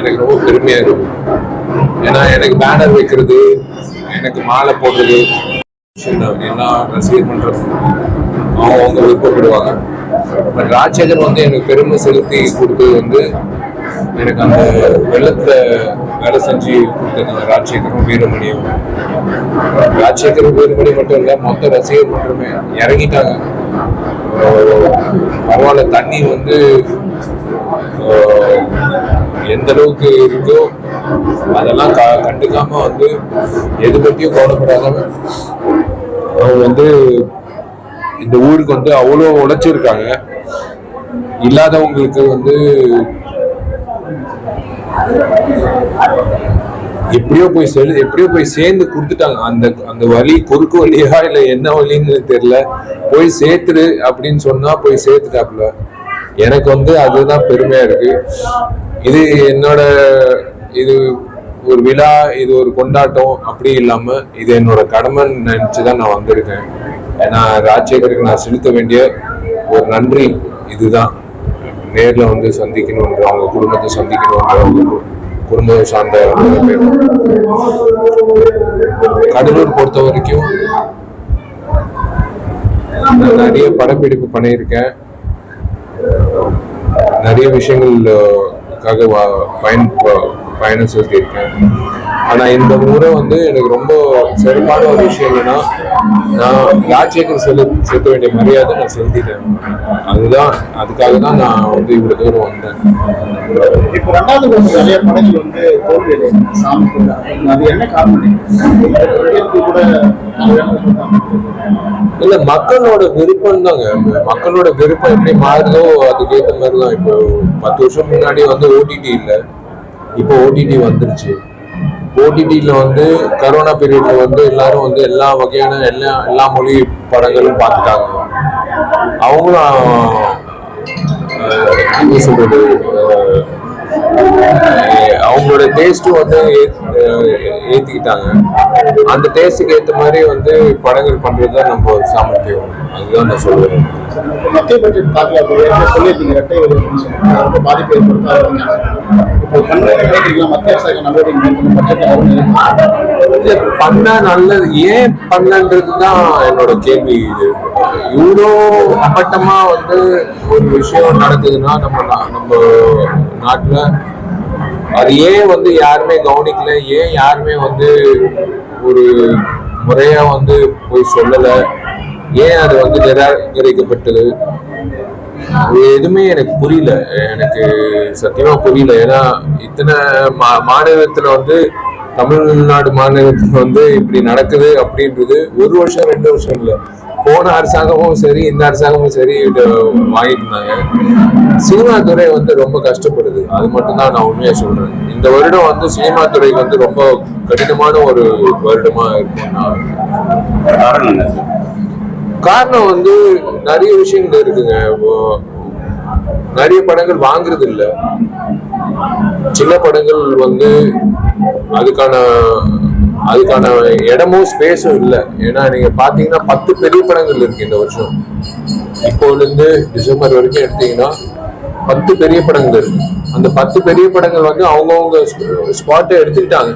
எனக்கு ரொம்ப பெருமையா இருக்கும் ஏன்னா எனக்கு பேனர் வைக்கிறது எனக்கு மாலை போடுறது எல்லாம் ரசிகர் மன்றம் அவங்க அவங்க விருப்பப்படுவாங்க. பட் ராஜசேகர் வந்து எனக்கு பெருமை செலுத்தி கொடுத்தது வந்து எனக்கு அந்த வெள்ளத்துல வேலை செஞ்சு கொடுத்தது ராஜசேகரும் வீரமணியும். ராஜசேகரும் வீரமணி மட்டும் இல்ல மொத்த ரசிகர் மன்றமே இறங்கிட்டாங்க. பரவாயில்ல தண்ணி வந்து எந்த அளவுக்கு இருக்கோ அதெல்லாம் க- கண்டுக்காம வந்து எது பற்றியும் கவலைப்படாதவங்க அவங்க வந்து இந்த ஊருக்கு வந்து அவ்வளோ உழைச்சிருக்காங்க. இல்லாதவங்களுக்கு வந்து எப்படியோ போய் செல் எப்படியோ போய் சேர்ந்து கொடுத்துட்டாங்க. அந்த அந்த வழி குறுக்கு வழியா இல்லை என்ன வழின்னு தெரியல. போய் சேர்த்துரு அப்படின்னு சொன்னா போய் சேர்த்துட்டாப்புல. எனக்கு வந்து அதுதான் பெருமையா இருக்கு. இது என்னோட இது ஒரு விழா இது ஒரு கொண்டாட்டம் அப்படி இல்லாம இது என்னோட கடமைன்னு நினைச்சுதான் நான் வந்திருக்கேன். ஏன்னா ராஜசேகருக்கு நான் செலுத்த வேண்டிய ஒரு நன்றி இதுதான். நேர்ல வந்து சந்திக்கணுன்ற அவங்க குடும்பத்தை சந்திக்கணுன்ற அவங்க குடும்பம் சார்ந்த கடலூர் பொறுத்த வரைக்கும் நான் நிறைய படப்பிடிப்பு பண்ணியிருக்கேன். நிறைய விஷயங்கள் அதுக்காக பயன் பயணம் செலுத்தியிருக்கேன். ஆனால் இந்த முறை வந்து எனக்கு ரொம்ப சிறப்பான ஒரு விஷயம் என்னன்னா நான் ராஜசேகர் செலு செலுத்த வேண்டிய மரியாதை நான் செலுத்திட்டேன். அதுதான் அதுக்காக தான் நான் வந்து இவ்வளவு தூரம் வந்தேன். இப்போ ரெண்டாவது வந்து நிறைய படங்கள் வந்து தோல்வி சாமி அது என்ன காரணம்? கூட இல்ல மக்களோட விருப்பம் தாங்க மக்களோட விருப்பம் எப்படி மாறுதோ அதுக்கேற்ற மாதிரி தான் இப்போ பத்து வருஷம் முன்னாடி வந்து ஓடிடி இல்ல. இப்போ ஓடிடி வந்துருச்சு. ஓடிடியில் வந்து கரோனா பீரியட்ல வந்து எல்லாரும் வந்து எல்லா வகையான எல்லா எல்லா மொழி படங்களும் பார்த்துட்டாங்க. அவங்களும் அஹ், என்ன சொல்றது அவங்களோட டேஸ்ட்டும் வந்து ஏத்திக்கிட்டாங்க. அந்த டேஸ்ட்டுக்கு ஏத்த மாதிரி வந்து படங்கள் பண்றது தான் நம்ம சாமர்த்தியம். அதுதான் நான் சொல்லுவேன். மத்திய பட்ஜெட் பார்க்கல சொல்லியிருக்கீங்க ரெட்டை ரொம்ப பாதிப்பு ஏற்படுத்தாதுங்க இப்போ பண்ண நல்லது. ஏன் பண்ணன்றது தான் என்னோட கேள்வி இது. இவ்வளோ அப்பட்டமா வந்து ஒரு விஷயம் நடக்குதுன்னா நம்ம நம்ம நாட்டுல அது ஏன் வந்து யாருமே கவனிக்கல? ஏன் யாருமே வந்து ஒரு முறையா வந்து போய் சொல்லல? ஏன் அது வந்து நிராகரிக்கப்பட்டது? அது எதுவுமே எனக்கு புரியல. எனக்கு சத்தியமா புரியல. ஏன்னா இத்தனை மா மாநிலத்துல வந்து தமிழ்நாடு மாநிலத்துல வந்து இப்படி நடக்குது அப்படின்றது ஒரு வருஷம் ரெண்டு வருஷம் இல்லை. போன அரசாங்கமும் சரி இந்த அரசாங்கமும் சரி வாங்கிட்டு இருந்தாங்க. சினிமா துறை வந்து ரொம்ப கஷ்டப்படுது. அது மட்டும்தான் நான் உண்மையா சொல்றேன். இந்த வருடம் வந்து சினிமா துறைக்கு வந்து ரொம்ப கடினமான ஒரு வருடமா இருக்கும் நான் காரணம் வந்து நிறைய விஷயங்கள் இருக்குங்க. நிறைய படங்கள் வாங்குறது இல்ல. சின்ன படங்கள் வந்து அதுக்கான அதுக்கான இடமும் ஸ்பேஸும் இல்லை. ஏன்னா நீங்க பாத்தீங்கன்னா பத்து பெரிய படங்கள் இருக்கு இந்த வருஷம். இப்போல இருந்து டிசம்பர் வரைக்கும் எடுத்தீங்கன்னா பத்து பெரிய படங்கள் இருக்கு. அந்த பத்து பெரிய படங்கள் வந்து அவங்கவுங்க ஸ்பாட்டை எடுத்துக்கிட்டாங்க.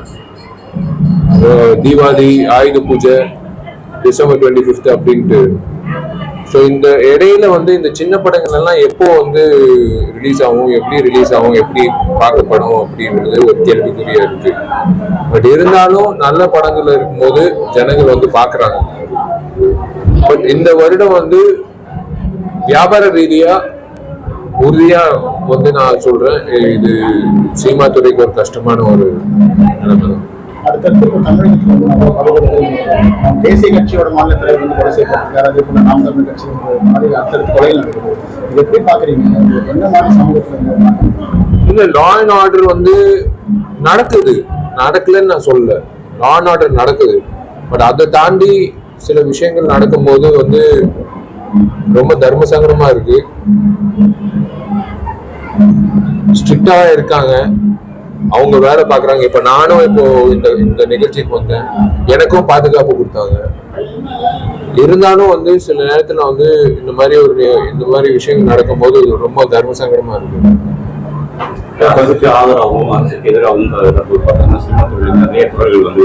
Deepavali Ayudha Puja December twenty fifth அப்படின்ட்டு ஸோ இந்த இடையில வந்து இந்த சின்ன படங்கள் எல்லாம் எப்போ வந்து ரிலீஸ் ஆகும்? எப்படி ரிலீஸ் ஆகும்? எப்படி பார்க்கப்படும்? அப்படின்றது ஒரு கேள்விக்குறியா இருக்கு. பட் இருந்தாலும் நல்ல படங்கள் இருக்கும்போது ஜனங்கள் வந்து பாக்குறாங்க பட் இந்த வருடம் வந்து வியாபார ரீதியா உறுதியா வந்து நான் சொல்றேன் இது சினிமா துறைக்கு ஒரு கஷ்டமான ஒரு நிலைமை தான். அடுத்தடுத்து இப்போ தமிழகத்தில் வந்து நம்ம தேசிய கட்சியோட மாநில தலைவர் வந்து கொலை செய்யப்பட்டிருக்காரு. அதே போல நாம் தமிழ் கட்சி மாதிரி அடுத்தடுத்து கொலைகள் நடக்குது. இது எப்படி பாக்குறீங்க என்ன மாதிரி சமூகத்துல இல்ல லா அண்ட் ஆர்டர் வந்து நடக்குது. நடக்கலன்னு நான் சொல்லல. லா அண்ட் ஆர்டர் நடக்குது. பட் அதை தாண்டி சில விஷயங்கள் நடக்கும்போது வந்து ரொம்ப தர்ம சங்கடமா இருக்கு ஸ்ட்ரிக்டா இருக்காங்க. அவங்க வேலை பாக்குறாங்க இப்ப நானும் இப்போ இந்த இந்த நிகழ்ச்சிக்கு வந்தேன். எனக்கும் பாதுகாப்பு கொடுத்தாங்க. இருந்தாலும் வந்து சில நேரத்துல வந்து இந்த மாதிரி ஒரு இந்த மாதிரி விஷயங்கள் நடக்கும்போது இது ரொம்ப தர்ம சங்கடமா இருக்கு அரசுக்கு ஆதரவாகவும் அரசுக்கு எதிராகவும் சினிமா துறையில் நிறைய குரல்கள் வந்து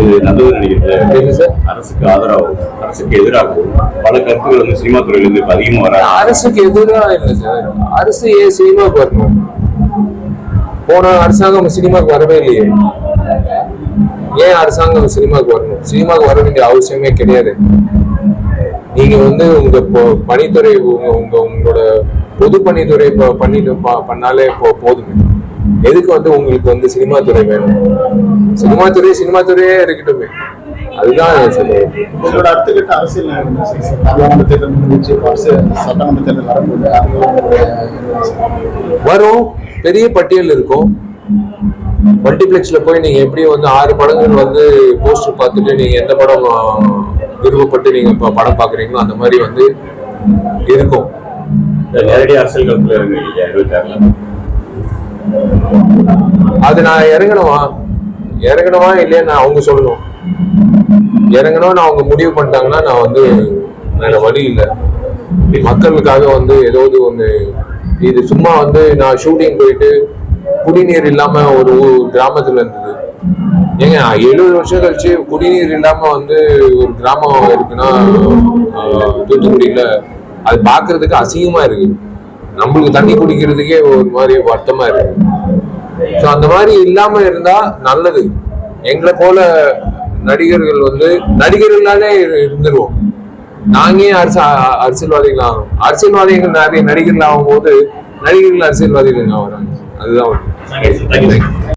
இது நல்லது நினைக்கிறேன். அரசுக்கு ஆதரவாகவும் அரசுக்கு எதிராகவும் பல கருத்துக்கள் வந்து சினிமா துறையில இருந்து அதிகமா வர அரசுக்கு எதிராக இல்லை சார். அரசு ஏன் சினிமாவுக்கு வரணும்? போன அரசாங்கம் சினிமாவுக்கு வரவே இல்லையே. ஏன் அரசாங்கம் சினிமாவுக்கு வரணும்? சினிமாவுக்கு வர வேண்டிய அவசியமே கிடையாது. நீங்க வந்து உங்க பணித்துறை உங்க உங்க உங்களோட பொது பணித்துறை பண்ணிட்டு பண்ணாலே போதுமே எதுக்கு வந்து உங்களுக்கு வந்து சினிமா துறை வேணும்? சினிமா துறை சினிமா துறையே இருக்கட்டுமே. அதுதான் உங்களோட அடுத்த அரசியல் தேர்தல் முடிஞ்சு சட்டமன்ற தேர்தல்? வரும். பெரிய பட்டியல் இருக்கும். மல்டிப்ளெக்ஸ்ல போய் நீங்க எப்படி வந்து ஆறு படங்கள் வந்து போஸ்டர் பார்த்துட்டு நீங்க எந்த படம் விருப்பப்பட்டு நீங்க படம் பாக்குறீங்களோ அந்த மாதிரி வந்து இருக்கும். நேரடி அரசியல் களத்துல அது நான் இறங்கணுமா? இறங்கணுமா இல்லையா நான் அவங்க சொல்லணும். இறங்கணும்னு அவங்க முடிவு பண்ணிட்டாங்கன்னா நான் வந்து வேற வழி இல்லை. மக்களுக்காக வந்து ஏதாவது ஒண்ணு இது சும்மா வந்து நான் ஷூட்டிங் போயிட்டு குடிநீர் இல்லாம ஒரு கிராமத்துல இருந்தது. ஏங்க எழுபது வருஷம் கழிச்சு குடிநீர் இல்லாம வந்து ஒரு கிராமம் இருக்குன்னா தூத்துக்குடியில அது பாக்குறதுக்கு அசிங்கமா இருக்கு. நம்மளுக்கு தண்ணி குடிக்கிறதுக்கே ஒரு மாதிரி வருத்தமா இருக்கு. ஸோ அந்த மாதிரி இல்லாம இருந்தா நல்லது. எங்களை போல நடிகர்கள் வந்து நடிகர்களாலே இருந்துருவோம். நாங்க ஏன் அரசு அ- அரசியல்வாதிகள் அரசியல்வாதிகள் நிறைய நடிகர்கள் ஆகும்போது நடிகர்கள் அரசியல்வாதிகள் ஆகுறாங்க அதுதான் ஒண்ணு.